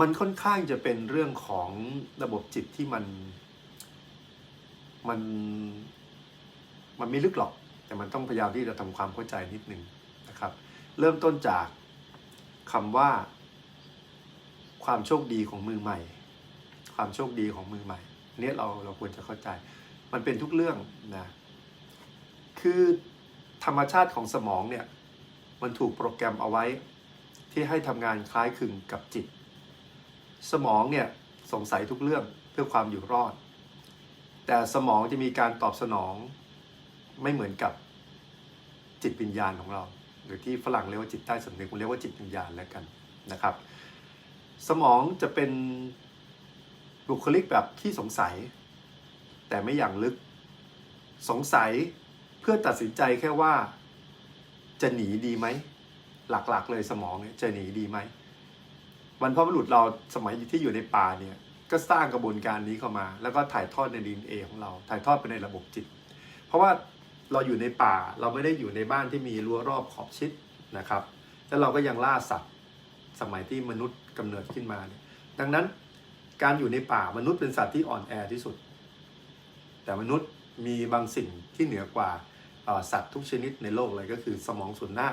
มันค่อนข้างจะเป็นเรื่องของระบบจิตที่มัน มัน มันไม่ลึกหรอก แต่มันต้องพยายามที่จะทำความเข้าใจนิดนึงนะครับ เริ่มต้นจากคำว่า ความโชคดีของมือใหม่ ความโชคดีของมือใหม่เนี่ยเราเราควรจะเข้าใจ มันเป็นทุกเรื่องนะ คือธรรมชาติของสมองเนี่ย มันถูกโปรแกรมเอาไว้ ที่ให้ทำงานคล้ายคลึงกับจิต สมองเนี่ยสงสัยทุกเรื่องเพื่อความอยู่รอด แต่สมองจะมีการตอบสนองไม่เหมือนกับจิตวิญญาณของเรา หรือที่ฝรั่งเรียกว่าจิตใต้สำนึกผมเรียกว่าจิตวิญญาณแล้วกันนะครับ สมองจะเป็นบุคลิกแบบที่สงสัย แต่ไม่อย่างลึกสงสัยเพื่อตัดสินใจแค่ว่าจะหนีดีไหม หลักๆ เลยสมองเนี่ยจะหนีดีไหม บรรพบุรุษเราสมัยที่อยู่ในป่าเนี่ยก็สร้างกระบวนการนี้เข้ามา แล้วก็ถ่ายทอดในดีเอของเรา ถ่ายทอดไปในระบบจิต เพราะว่าเราอยู่ในป่าเราไม่ได้อยู่ในบ้านที่มีรั้วรอบขอบชิดนะครับ แล้วเราก็ยังล่าสัตว์สมัยที่มนุษย์กำเนิดขึ้นมาเนี่ยดังนั้นการอยู่ในป่ามนุษย์เป็นสัตว์ที่อ่อนแอที่สุด แต่มนุษย์มีบางสิ่งที่เหนือกว่าสัตว์ทุกชนิดในโลกเลยก็คือสมองส่วนหน้า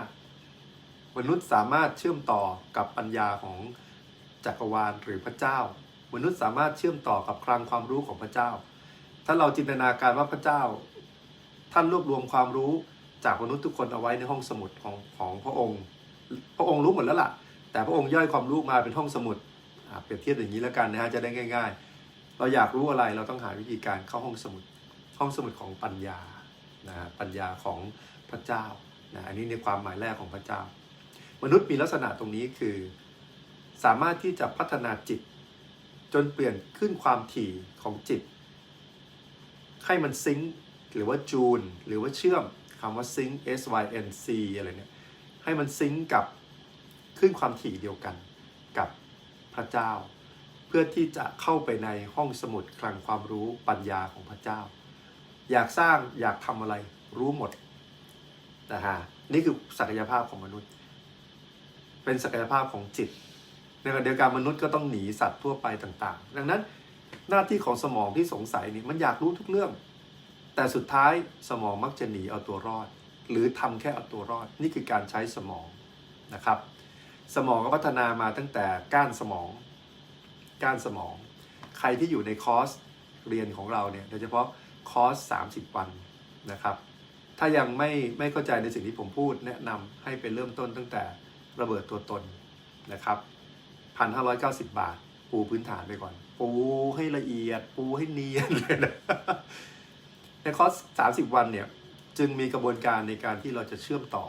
มนุษย์สามารถเชื่อมต่อกับปัญญาของ จักรวาลหรือพระเจ้า มนุษย์สามารถเชื่อมต่อกับคลังความรู้ของพระเจ้า ถ้าเราจินตนาการว่าพระเจ้า ท่านรวบรวมความรู้จากมนุษย์ทุกคนเอาไว้ในห้องสมุดของของพระองค์ พระองค์รู้หมดแล้วล่ะ แต่พระองค์ย่อยความรู้มาเป็นห้องสมุดเปรียบเทียบอย่างนี้แล้วกันนะฮะจะได้ง่าย ๆ เราอยากรู้อะไรเราต้องหาวิธีการเข้าห้องสมุด ห้องสมุดของปัญญานะฮะปัญญาของพระเจ้านะอันนี้ในความหมายแรกของพระเจ้า มนุษย์มีลักษณะตรงนี้คือ สามารถที่จะพัฒนาจิต จนเปลี่ยนขึ้นความถี่ของจิต ให้มันซิงค์หรือว่าจูน หรือว่าเชื่อมคำว่าซิงค์ S Y N C อะไรเนี่ย ให้มันซิงค์กับขึ้นความถี่เดียวกันกับพระเจ้า เพื่อที่จะเข้าไปในห้องสมุดคลังความรู้ปัญญาของพระเจ้า อยากสร้างอยากทำอะไรรู้หมดนะฮะนี่คือศักยภาพของมนุษย์ เป็นศักยภาพของจิต ในขณะเดียวกันมนุษย์ก็ต้องหนีสัตว์ทั่วไปต่างๆ ดังนั้นหน้าที่ของสมองที่สงสัยนี่มันอยากรู้ทุกเรื่อง แต่สุดท้ายสมองมักจะหนีเอาตัวรอด หรือทำแค่เอาตัวรอด นี่คือการใช้สมองนะครับ สมองก็พัฒนามาตั้งแต่ก้านสมอง ก้านสมอง ใครที่อยู่ในคอร์สเรียนของเราเนี่ยโดยเฉพาะคอร์ส 30 วันนะครับ ถ้ายังไม่ไม่เข้าใจในสิ่งที่ผมพูดแนะนำให้ไปเริ่มต้นตั้งแต่ระเบิดตัวตนนะครับ 1,590 บาท ปูพื้นฐานไปก่อน ปูให้ละเอียด ปูให้เนียนเลยนะในคอร์ส30 วันเนี่ย จึงมีกระบวนการในการที่เราจะเชื่อมต่อ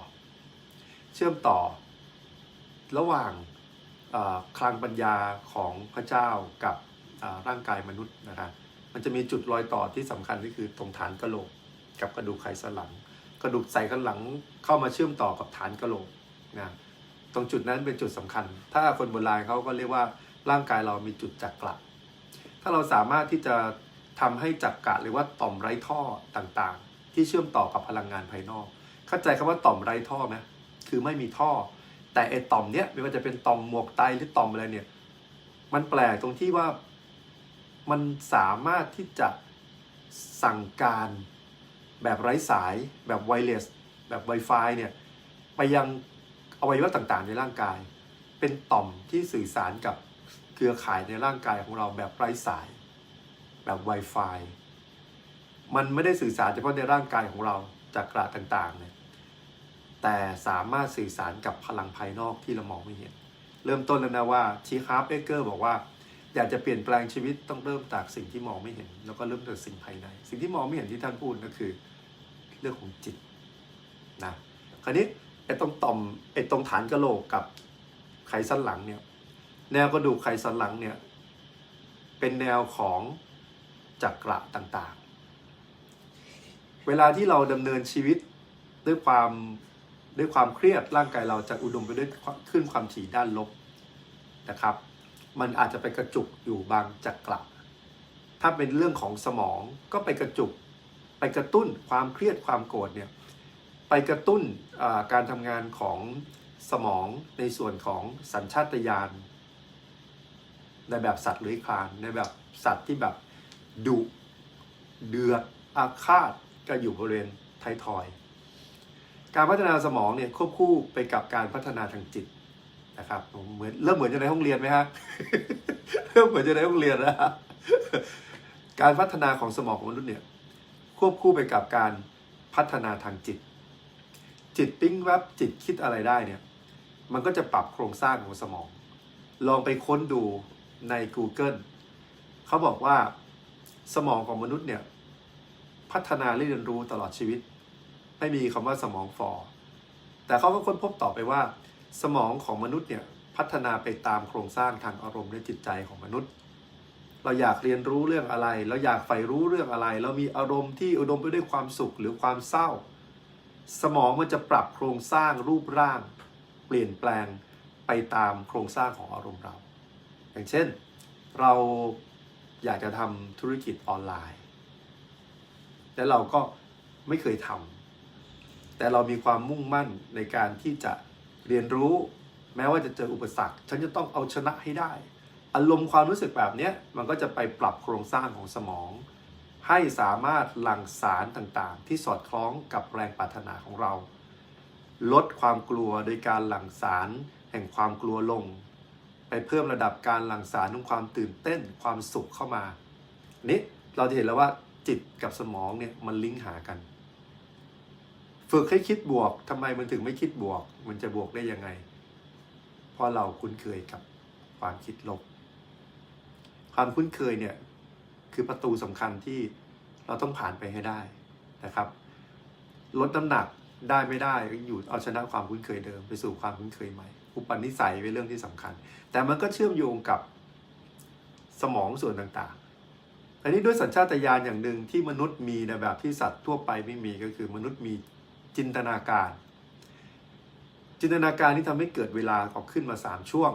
เชื่อมต่อ ระหว่างคลังปัญญาของพระเจ้ากับร่างกายมนุษย์นะครับมันจะมีจุดรอยต่อที่สำคัญก็คือตรงฐานกระโหลก กับกระดูกไขสันหลัง กระดูกใส่กันหลังเข้ามาเชื่อมต่อกับฐานกระโหลกนะ ตรงจุดนั้นเป็นจุดสำคัญ ถ้าคนโบราณเขาก็เรียกว่าร่างกายเรามีจุดจักระถ้าเราสามารถที่จะทำให้จักระหรือว่าต่อมไร้ท่อต่างๆ ที่เชื่อมต่อกับพลังงานภายนอก เข้าใจคำว่าต่อมไร้ท่อไหมคือไม่มีท่อ แต่ไอต่อมเนี้ยไม่ว่าจะเป็นต่อมหมวกไตหรือต่อมอะไรเนี่ย มันแปลกตรงที่ว่ามันสามารถที่จะสั่งการแบบไร้สายแบบไวเลสแบบ Wi-Fi เนี่ยไปยัง อวัยวะต่างๆ ในร่างกาย เป็นต่อมที่สื่อสารกับเครือข่ายในร่างกายของเราแบบไร้สาย แบบ Wi-Fi มันไม่ได้สื่อสารเฉพาะในร่างกายของเราจากกระต่างๆเนี่ยแต่สามารถสื่อสารกับพลังภายนอกที่เรามองไม่เห็น เริ่มต้นแล้วนะว่าชีคาร์เบเกอร์บอกว่า อยากจะเปลี่ยนแปลงชีวิตต้องเริ่มจากสิ่งที่มองไม่เห็น แล้วก็เริ่มจากสิ่งภายใน สิ่งที่มองไม่เห็นที่ท่านพูดก็คือ เรื่องของจิตนะคราวนี้ ตรงต่อมไอ้ตรงฐานกระโหลกกับไขสันหลังเนี่ย แนวกระดูกไขสันหลังเนี่ย เป็นแนวของจักระต่างๆ เวลาที่เราดำเนินชีวิตด้วยความด้วยความเครียดร่างกายเราจะอุดมไปด้วยขึ้นความถี่ด้านลบนะครับ มันอาจจะไปกระจุกอยู่บางจักระถ้าเป็นเรื่องของสมองก็ไปกระจุกไปกระตุ้นความเครียดความโกรธเนี่ย ไปกระตุ้นการทำงานของสมองในส่วนของสัญชาตญาณในแบบสัตว์เลื้อยคลานในแบบสัตว์ที่แบบดุเดือดอาฆาตก็อยู่บริเวณท้ายทอย การพัฒนาสมองเนี่ยควบคู่ไปกับการพัฒนาทางจิตนะครับเหมือนเริ่มเหมือนจะในห้องเรียนไหมฮะเริ่มเหมือนจะในห้องเรียนแล้วฮะการพัฒนาของสมองของมนุษย์เนี่ยควบคู่ไปกับการพัฒนาทางจิต จิตปิ้งแวบจิตคิดอะไรได้เนี่ยมันก็จะปรับโครงสร้างของสมอง ลองไปค้นดูใน Google เขาบอกว่าสมองของมนุษย์เนี่ยพัฒนาเรียนรู้ตลอดชีวิต ไม่มีคำว่าสมองฟอแต่เขาก็ค้นพบต่อไปว่า สมองของมนุษย์เนี่ยพัฒนาไปตามโครงสร้างทางอารมณ์และจิตใจของมนุษย์ เราอยากเรียนรู้เรื่องอะไร เราอยากใฝ่รู้เรื่องอะไร เรามีอารมณ์ที่อุดมไปด้วยความสุขหรือความเศร้า สมองมันจะปรับโครงสร้างรูปร่าง เปลี่ยนแปลงไปตามโครงสร้างของอารมณ์เรา อย่างเช่น เราอยากจะทำธุรกิจออนไลน์ และเราก็ไม่เคยทำแต่เรามีความมุ่งมั่นในการที่จะเรียนรู้ แม้ว่าจะเจออุปสรรค ฉันจะต้องเอาชนะให้ได้ อารมณ์ความรู้สึกแบบนี้มันก็จะไปปรับโครงสร้างของสมอง ให้สามารถหลั่งสารต่างๆ ที่สอดคล้องกับแรงปรารถนาของเรา ลดความกลัวโดยการหลั่งสารแห่งความกลัวลง ไปเพิ่มระดับการหลั่งสารของความตื่นเต้นความสุขเข้ามานี่เราจะเห็นแล้วว่าจิตกับสมองเนี่ยมันลิงก์หากัน ฝึกให้คิดบวกทำไมมันถึงไม่คิดบวก มันจะบวกได้ยังไง เพราะเราคุ้นเคยกับความคิดลบ ความคุ้นเคยเนี่ย คือประตูสำคัญที่เราต้องผ่านไปให้ได้นะครับ ลดน้ำหนักได้ไม่ได้อยู่เอาชนะความคุ้นเคยเดิมไปสู่ความคุ้นเคยใหม่ อุปนิสัยเป็นเรื่องที่สำคัญ แต่มันก็เชื่อมโยงกับสมองส่วนต่างๆ อันนี้ด้วยสัญชาตญาณอย่างหนึ่งที่มนุษย์มีในแบบที่สัตว์ทั่วไปไม่มีก็คือมนุษย์มีจินตนาการ จินตนาการที่ทำให้เกิดเวลาออกขึ้นมาสามช่วง